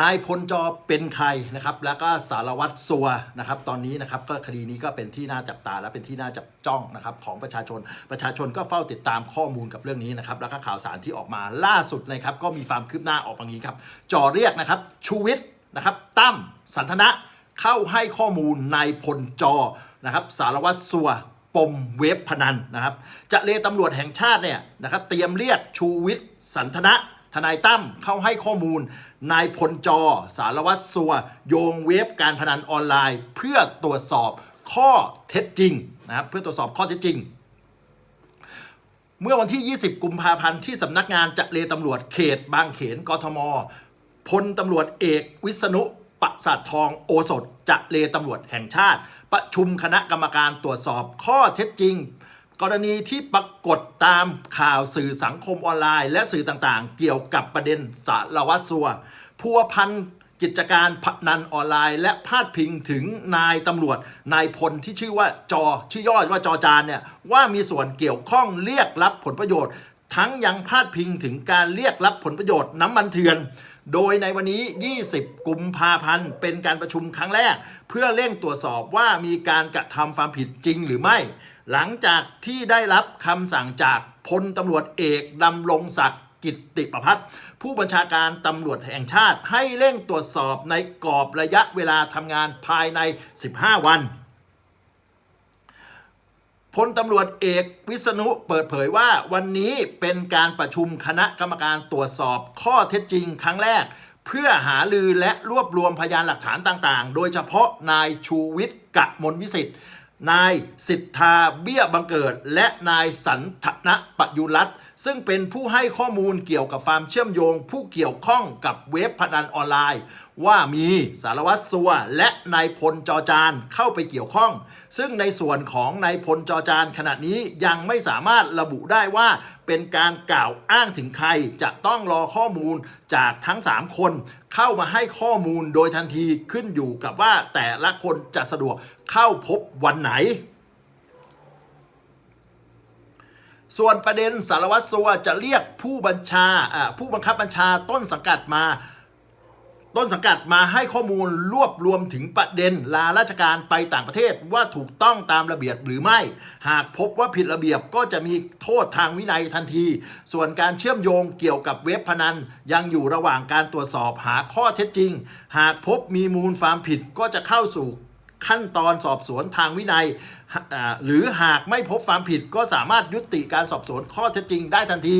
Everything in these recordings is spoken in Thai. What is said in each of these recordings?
นายพลจอเป็นใครนะครับ แล้วก็สารวัตรสัวนะครับ ตอนนี้นะครับก็คดีนี้ก็เป็นที่น่าจับตาและเป็นที่น่าจับจ้องนะครับของประชาชน ประชาชนก็เฝ้าติดตามข้อมูลกับเรื่องนี้นะครับ แล้วก็ข่าวสารที่ออกมาล่าสุดนะครับ ก็มีความคืบหน้าออกมางี้ครับจอเรียกนะครับชูวิทย์นะครับตั้มสันทนะเข้าให้ข้อมูลนายพลจอนะครับ สารวัตรสัวปมเว็บพนันนะครับจะเลตำรวจแห่งชาติเนี่ยนะครับ เตรียมเรียกชูวิทย์สันทนะ ทนายตั้มเข้าให้ข้อมูล นายพลจอ สารวัตรสัว โยงเว็บการพนันออนไลน์ เพื่อตรวจสอบข้อเท็จจริงนะครับเพื่อตรวจสอบข้อเท็จจริง เมื่อวันที่ 20 กุมภาพันธ์ที่สำนักงานจะเลตำรวจเขต บางเขนกทมพลตำรวจเอกวิษณุประสาททองโอสถจะเลตำรวจแห่งชาติ ประชุมคณะกรรมการตรวจสอบข้อเท็จจริง กรณีที่ปรากฏตามข่าวสื่อสังคมออนไลน์ และสื่อต่างๆ เกี่ยวกับประเด็นสารวัตรสัวพัวพันกิจการพนันออนไลน์ และพาดพิงถึงนายตำรวจนายพลที่ชื่อว่าจอชื่อย่อว่าจอจานเนี่ยว่ามีส่วนเกี่ยวข้องเรียกรับผลประโยชน์ ทั้งยังพาดพิงถึงการเรียกรับผลประโยชน์น้ำมันเถื่อน โดยในวันนี้ 20 กุมภาพันธ์ เป็นการประชุมครั้งแรก เพื่อเร่งตรวจสอบว่ามีการกระทำความผิดจริงหรือไม่ หลังจากที่ได้รับคำสั่งจากพลตำรวจเอกดำรงศักดิ์กิตติประพัฒน์ผู้บัญชาการตำรวจแห่งชาติ ให้เร่งตรวจสอบในกรอบระยะเวลาทำงานภายใน 15 วันพลตำรวจเอกวิษณุเปิดเผยว่าวันนี้เป็นการประชุมคณะกรรมการตรวจสอบข้อเท็จจริงครั้งแรก เพื่อหาลือและรวบรวมพยานหลักฐานต่างๆ โดยเฉพาะนายชูวิทย์กะมลวิสิทธิ์ นายสิทธาเบี้ยบังเกิด และนายสันทนะปยุรัตซึ่งเป็นผู้ให้ข้อมูลเกี่ยวกับความเชื่อมโยง ผู้เกี่ยวข้องกับเว็บพนันออนไลน์ ว่ามีสารวัตรสัวและนายพลจอจานเข้าไปเกี่ยวข้อง ซึ่งในส่วนของนายพลจอจานขณะนี้ยังไม่สามารถระบุได้ว่าเป็นการกล่าวอ้างถึงใครจะต้องรอข้อมูลจากทั้ง 3 คน เข้ามาให้ข้อมูลโดยทันทีขึ้นอยู่กับว่าแต่ละคนจะสะดวกเข้าพบวันไหนส่วนประเด็นสารวัตรสัวจะเรียกผู้บัญชาอ่าผู้บังคับบัญชาต้นสังกัดมา ต้นสังกัดมาให้ข้อมูลรวบรวมถึงประเด็นลาราชการไปต่างประเทศว่าถูกต้องตามระเบียบหรือไม่ หากพบว่าผิดระเบียบก็จะมีโทษทางวินัยทันที ส่วนการเชื่อมโยงเกี่ยวกับเว็บพนัน ยังอยู่ระหว่างการตรวจสอบหาข้อเท็จจริง หากพบมีมูลความผิดก็จะเข้าสู่ขั้นตอนสอบสวนทางวินัย หรือหากไม่พบความผิดก็สามารถยุติการสอบสวนข้อเท็จจริงได้ทันที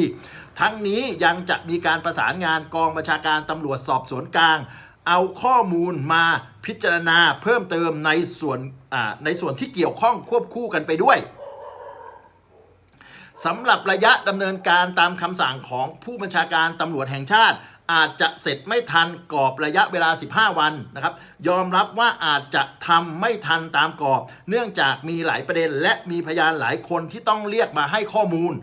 ทั้งนี้ยังจะมีการประสานงานกองบัญชาการตำรวจสอบสวนกลาง เอาข้อมูลมาพิจารณาเพิ่มเติมในส่วนในส่วนที่เกี่ยวข้องควบคู่กันไปด้วยสำหรับระยะดำเนินการตามคำสั่งของผู้บัญชาการตำรวจแห่งชาติ อาจจะเสร็จไม่ทันกรอบระยะเวลา 15 วันนะครับ ยอมรับว่าอาจจะทำไม่ทันตามกรอบ เนื่องจากมีหลายประเด็น และมีพยานหลายคนที่ต้องเรียกมาให้ข้อมูล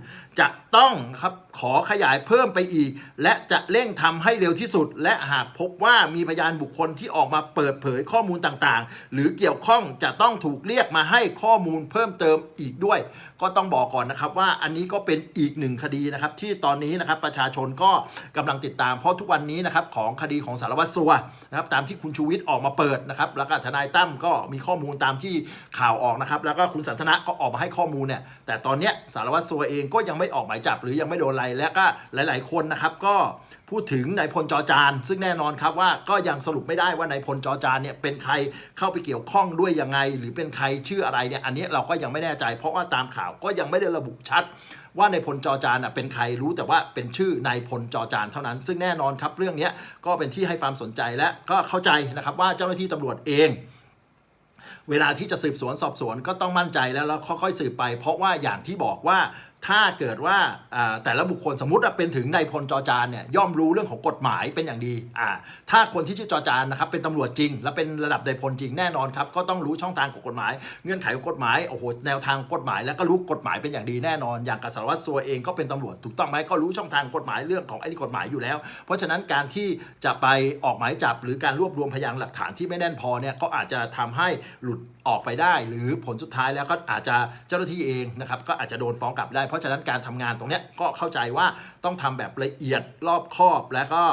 จะต้องครับขอขยายเพิ่มไปอีก และจะเร่งทำให้เร็วที่สุด และหากพบว่ามีพยานบุคคลที่ออกมาเปิดเผยข้อมูลต่างๆ หรือเกี่ยวข้องจะต้องถูกเรียกมาให้ข้อมูลเพิ่มเติมอีกด้วย ก็ต้องบอกก่อนนะครับว่าอันนี้ก็เป็นอีกหนึ่งคดีนะครับที่ตอนนี้นะครับประชาชนก็กำลังติดตามเพราะทุกวันนี้นะครับของคดีของสารวัตรสัวนะครับตามที่คุณชูวิทย์ออกมาเปิดนะครับแล้วก็ทนายตั้มก็มีข้อมูลตามที่ข่าวออกนะครับแล้วก็คุณสันทนะก็ออกมาให้ข้อมูลเนี่ยแต่ตอนเนี้ยสารวัตรสัวเองก็ยังไม่ออกหมายจับ หรือยังไม่โดนอะไรและก็หลาย ๆ คนนะครับก็ พูดถึงนายพลจอจาน ซึ่งแน่นอนครับว่าก็ยังสรุปไม่ได้ว่านายพลจอจานเนี่ยเป็นใครเข้าไปเกี่ยวข้องด้วยยังไง หรือเป็นใครชื่ออะไรเนี่ยอันนี้เราก็ยังไม่แน่ใจ เพราะว่าตามข่าวก็ยังไม่ได้ระบุชัด ว่านายพลจอจานน่ะเป็นใครรู้แต่ว่าเป็นชื่อนายพลจอจานเท่านั้น ซึ่งแน่นอนครับเรื่องนี้ก็เป็นที่ให้ความสนใจและก็เข้าใจนะครับว่าเจ้าหน้าที่ตำรวจเองเวลาที่จะสืบสวนสอบสวนก็ต้องมั่นใจแล้วแล้วค่อยๆสืบไป เพราะว่าอย่างที่บอกว่า ถ้าเกิดว่าแต่ละบุคคลสมมติว่าเป็นถึงนายพลจอจานเนี่ยย่อมรู้เรื่องของกฎหมายเป็นอย่างดีอ่าถ้าคนที่ชื่อจอจานนะครับเป็นตำรวจจริง และเป็นระดับนายพลจริงแน่นอนครับก็ต้องรู้ช่องทางของกฎหมาย เงื่อนไขของกฎหมายโอ้โหแนวทางกฎหมาย แล้วก็รู้กฎหมายเป็นอย่างดีแน่นอน อย่างกับสารวัตรสัวเองก็เป็นตำรวจถูกต้องไหมก็รู้ช่องทางกฎหมายเรื่องของไอ้นี่กฎหมายอยู่แล้ว เพราะฉะนั้นการที่จะไปออกหมายจับ หรือการรวบรวมพยานหลักฐานที่ไม่แน่นพอเนี่ยก็อาจจะทำให้หลุดออกไปได้ หรือผลสุดท้ายแล้วก็อาจจะเจ้าหน้าที่เองนะครับก็อาจจะโดนฟ้องกลับได้เพราะฉะนั้นการทำงานตรงนี้ก็เข้าใจว่าต้องทำแบบละเอียดรอบคอบแล้วก็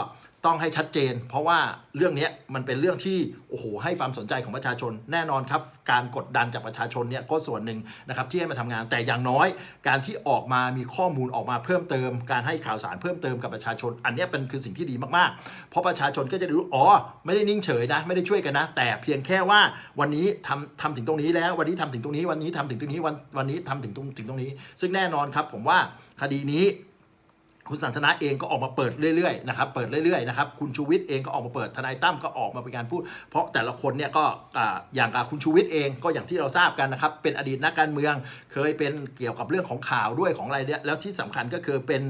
ต้องให้ชัดเจน เพราะว่าเรื่องนี้มันเป็นเรื่องที่โอ้โหให้ความสนใจของประชาชนแน่นอนครับ การกดดันจากประชาชนเนี่ยก็ส่วนหนึ่งนะครับที่ให้มาทำงานแต่อย่างน้อย การที่ออกมามีข้อมูลออกมาเพิ่มเติม การให้ข่าวสารเพิ่มเติมกับประชาชน อันนี้เป็นคือสิ่งที่ดีมากๆ เพราะประชาชนก็จะรู้อ๋อไม่ได้นิ่งเฉยนะไม่ได้ช่วยกันนะ แต่เพียงแค่ว่าวันนี้ทำทำถึงตรงนี้แล้ววันนี้ทำถึงตรงนี้วันนี้ทำถึงตรงนี้วันวันนี้ทำถึงตรงถึงตรงนี้ ซึ่งแน่นอนครับผมว่าคดีนี้ คุณสันทนาเองก็ออกมาเปิดเรื่อยๆนะครับ เปิดเรื่อยๆนะครับ คุณชูวิทย์เองก็ออกมาเปิด ทนายตั้มก็ออกมาเป็นการพูด เพราะแต่ละคนเนี่ยก็อย่างกับคุณชูวิทย์เองก็อย่างที่เราทราบกันนะครับ เป็นอดีตนักการเมือง เคยเป็นเกี่ยวกับเรื่องของข่าวด้วยของอะไรเนี่ย แล้วที่สำคัญก็คือเป็น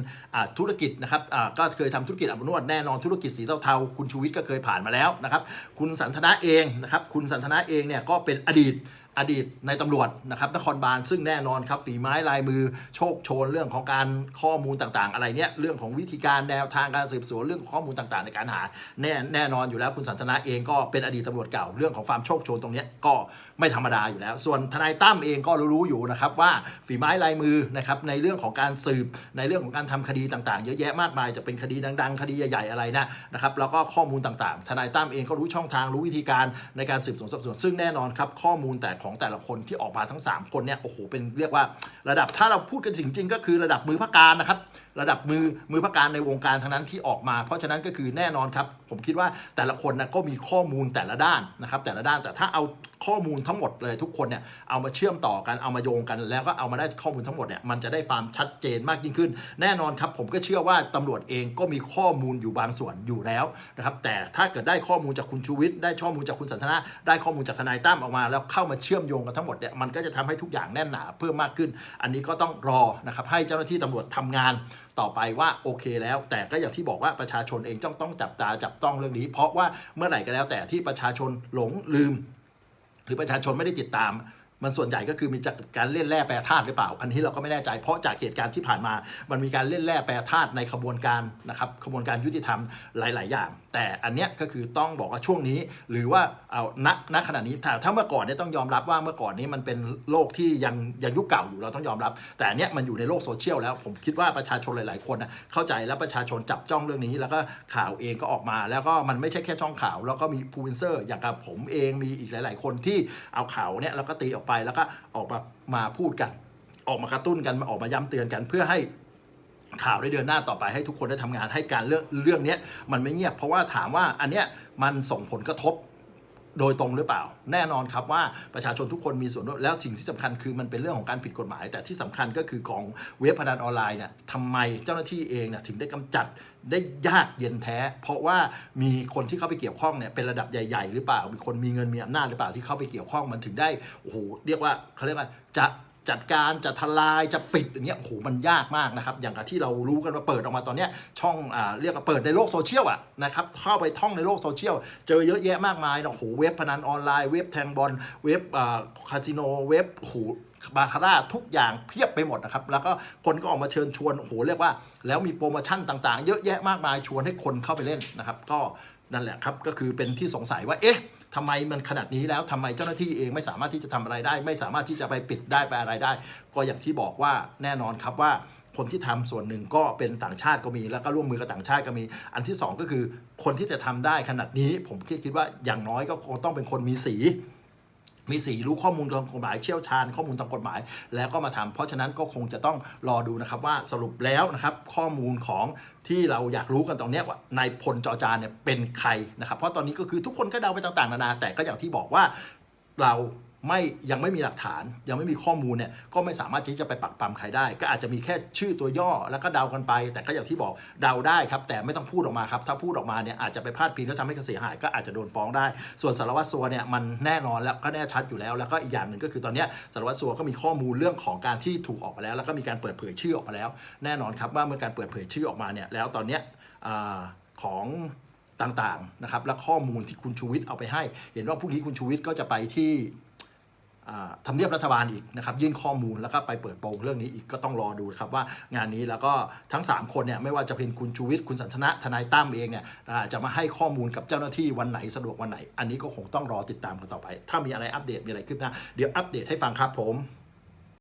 ธุรกิจนะครับ ก็เคยทำธุรกิจอาบอบนวดแน่นอนธุรกิจสีเทาๆ คุณชูวิทย์ก็เคยผ่านมาแล้วนะครับ คุณสันทนาเองนะครับ คุณสันทนาเองเนี่ยก็เป็นอดีต อดีตในตำรวจนะครับนครบาลซึ่งแน่นอนครับฝีไม้ลายมือโชคโชนเรื่องของการข้อมูลต่างๆ อะไรเนี่ยเรื่องของวิธีการแนวทางการสืบสวนเรื่องของข้อมูลต่างๆ ในการหาแน่แน่นอนอยู่แล้วคุณสันทนาเองก็เป็นอดีตตำรวจเก่าเรื่องของความโชคโชนตรงเนี้ยก็ไม่ธรรมดาอยู่แล้ว ส่วนทนายตั้มเองก็รู้ๆอยู่นะครับว่าฝีไม้ลายมือนะครับในเรื่องของการสืบในเรื่องของการทำคดีต่างๆ เยอะแยะมากมายจะเป็นคดีดัง ๆ คดีใหญ่ๆอะไรนะนะครับแล้วก็ข้อมูลต่างๆ ทนายตั้มเองก็รู้ช่องทางรู้วิธีการในการสืบสวนสอบสวนซึ่งแน่นอนครับข้อมูลแต่ของแต่ละคนที่ออกมาทั้ง 3 คนเนี่ยโอ้โหเป็นเรียกว่าระดับถ้าเราพูดกันจริงๆ ก็คือระดับมือพักการนะครับ ระดับมือมือพักการในวงการทั้งนั้นที่ออกมา เพราะฉะนั้นก็คือแน่นอนครับ ผมคิดว่าแต่ละคนนะก็มีข้อมูลแต่ละด้านนะครับ แต่ละด้านแต่ถ้าเอา ข้อมูลทั้งหมดเลยทุกคนเนี่ยเอามาเชื่อมต่อกันเอามาโยงกัน แล้วก็เอามาได้ข้อมูลทั้งหมดเนี่ยมันจะได้ความชัดเจนมากยิ่งขึ้น แน่นอนครับผมก็เชื่อว่าตำรวจเองก็มีข้อมูลอยู่บางส่วนอยู่แล้วนะครับแต่ถ้าเกิดได้ข้อมูลจากคุณชูวิทย์ได้ข้อมูลจากคุณสันทนาได้ข้อมูลจากทนายตั้มออกมา แล้วเข้ามาเชื่อมโยงกันทั้งหมดเนี่ยมันก็จะทำให้ทุกอย่างแน่นหนาเพิ่มมากขึ้น อันนี้ก็ต้องรอนะครับให้เจ้าหน้าที่ตำรวจทำงานต่อไปว่าโอเคแล้ว แต่ก็อย่างที่บอกว่าประชาชนเองต้องต้องจับตาจับต้องเรื่องนี้ เพราะว่าเมื่อไหร่ก็แล้วแต่ที่ประชาชนหลงลืม หรือประชาชนไม่ได้ติดตาม มันส่วนใหญ่ก็คือมีจากการเล่นแร่แปรธาตุหรือเปล่า อันนี้เราก็ไม่แน่ใจเพราะจากเหตุการณ์ที่ผ่านมา มันมีการเล่นแร่แปรธาตุในขบวนการนะครับขบวนการยุติธรรมหลาย ๆ อย่าง แต่อันเนี้ยก็คือต้องบอกว่าช่วงนี้ หรือว่าเอาณณขณะนี้ถ้าถ้าเมื่อก่อนเนี่ยต้องยอมรับว่าเมื่อก่อนนี้มันเป็นโลกที่ยังยังยุคเก่าอยู่เราต้องยอมรับ แต่อันเนี้ยมันอยู่ในโลกโซเชียลแล้วผมคิดว่าประชาชนหลาย ๆ คนนะเข้าใจแล้วประชาชนจับจ้องเรื่องนี้ แล้วก็ข่าวเองก็ออกมา แล้วก็มันไม่ใช่แค่ช่องข่าว แล้วก็มีพูวินเซอร์อย่างกับผมเองมีอีกหลาย ๆ คนที่เอาข่าวเนี่ยแล้วก็ตีออกไปแล้วก็ออกมามาพูดกัน ออกมากระตุ้นกันมาออกมาย้ำเตือนกัน เพื่อให้ข่าวได้เดินหน้าต่อไปให้ทุกคนได้ทำงานให้การเรื่องเรื่องนี้มันไม่เงียบเพราะว่าถามว่าอันเนี้ยมันส่งผลกระทบ โดยตรงหรือเปล่า แน่นอนครับว่าประชาชนทุกคนมีส่วนร่วมแล้วสิ่งที่สำคัญคือมันเป็นเรื่องของการผิดกฎหมาย แต่ที่สำคัญก็คือของเว็บพนันออนไลน์เนี่ยทำไมเจ้าหน้าที่เองเนี่ยถึงได้กำจัดได้ยากเย็นแท้ เพราะว่ามีคนที่เข้าไปเกี่ยวข้องเนี่ยเป็นระดับใหญ่ ๆ หรือเปล่า มีคนมีเงินมีอำนาจหรือเปล่าที่เข้าไปเกี่ยวข้องมันถึงได้โอ้โหเรียกว่าเขาเรียกว่าจะ จัดการจะทลายจะปิดอย่างเงี้ยโอ้โหมันยากมากนะครับ อย่างกับที่เรารู้กันว่าเปิดออกมาตอนเนี้ยช่องอ่าเรียกว่าเปิดในโลกโซเชียลอะนะครับเข้าไปท่องในโลกโซเชียลเจอเยอะแยะมากมายนะโอ้โหเว็บพนันออนไลน์เว็บแทงบอลเว็บอ่าคาสิโนเว็บโอ้โหบาคาร่าทุกอย่างเพียบไปหมดนะครับ แล้วก็คนก็ออกมาเชิญชวนโอ้โหเรียกว่า แล้วมีโปรโมชั่นต่างๆ เยอะแยะมากมายชวนให้คนเข้าไปเล่นนะครับ ก็นั่นแหละครับก็คือเป็นที่สงสัยว่าเอ๊ะ ทำไมมันขนาดนี้แล้วทำไมเจ้าหน้าที่เองไม่สามารถที่จะทำอะไรได้ ไม่สามารถที่จะไปปิดได้ไปอะไรได้ ก็อย่างที่บอกว่าแน่นอนครับว่าคนที่ทำส่วนหนึ่งก็เป็นต่างชาติก็มี แล้วก็ร่วมมือกับต่างชาติก็มี อันที่สองก็คือคนที่จะทำได้ขนาดนี้ ผมคิดคิดว่าอย่างน้อยก็คงต้องเป็นคนมีสี มีสีรู้ข้อมูลทางกฎหมายเชี่ยวชาญข้อมูลทางกฎหมาย แล้วก็มาทำเพราะฉะนั้นก็คงจะต้องรอดูนะครับว่าสรุปแล้วนะครับข้อมูลของที่เราอยากรู้กันตรงนี้ว่านายพลจอจานเนี่ยเป็นใครนะครับ เพราะตอนนี้ก็คือทุกคนก็เดาไปต่างๆนานาแต่ก็อย่างที่บอกว่าเรา ไม่ยังไม่มีหลักฐาน ยังไม่มีข้อมูลเนี่ยก็ไม่สามารถที่จะไปปักปั๊มใครได้ ก็อาจจะมีแค่ชื่อตัวย่อแล้วก็เดากันไป แต่ก็อย่างที่บอกเดาได้ครับ แต่ไม่ต้องพูดออกมาครับ ถ้าพูดออกมาเนี่ยอาจจะไปพลาดพิงแล้วทำให้เสียหาย ก็อาจจะโดนฟ้องได้ ส่วนสารวัตรสัวเนี่ยมันแน่นอนแล้วก็แน่ชัดอยู่แล้ว แล้วก็อีกอย่างหนึ่งก็คือตอนนี้สารวัตรสัวก็มีข้อมูลเรื่องของการที่ถูกออกมาแล้ว แล้วก็มีการเปิดเผยชื่อออกมาแล้ว แน่นอนครับว่าเมื่อการเปิดเผยชื่อออกมาเนี่ยแล้วตอนนี้ยอาของต่างๆนะครับและข้อมูลที่คุณชูวิทย์เอาไปให้ เห็นว่าพรุ่งนี้คุณชูวิทย์ก็จะไปที่ ทำเนียบรัฐบาลอีกนะครับยื่นข้อมูลแล้วก็ไปเปิดโปงเรื่องนี้อีกก็ต้องรอดูครับว่างานนี้แล้วก็ทั้ง 3 คนเนี่ยไม่ว่าจะเป็นคุณชูวิทย์คุณสันทนะทนายตั้มเองเนี่ยจะมาให้ข้อมูลกับเจ้าหน้าที่วันไหนสะดวกวันไหน อันนี้ก็คงต้องรอติดตามกันต่อไป ถ้ามีอะไรอัปเดตมีอะไรขึ้นหน้าเดี๋ยวอัปเดตให้ฟังครับผม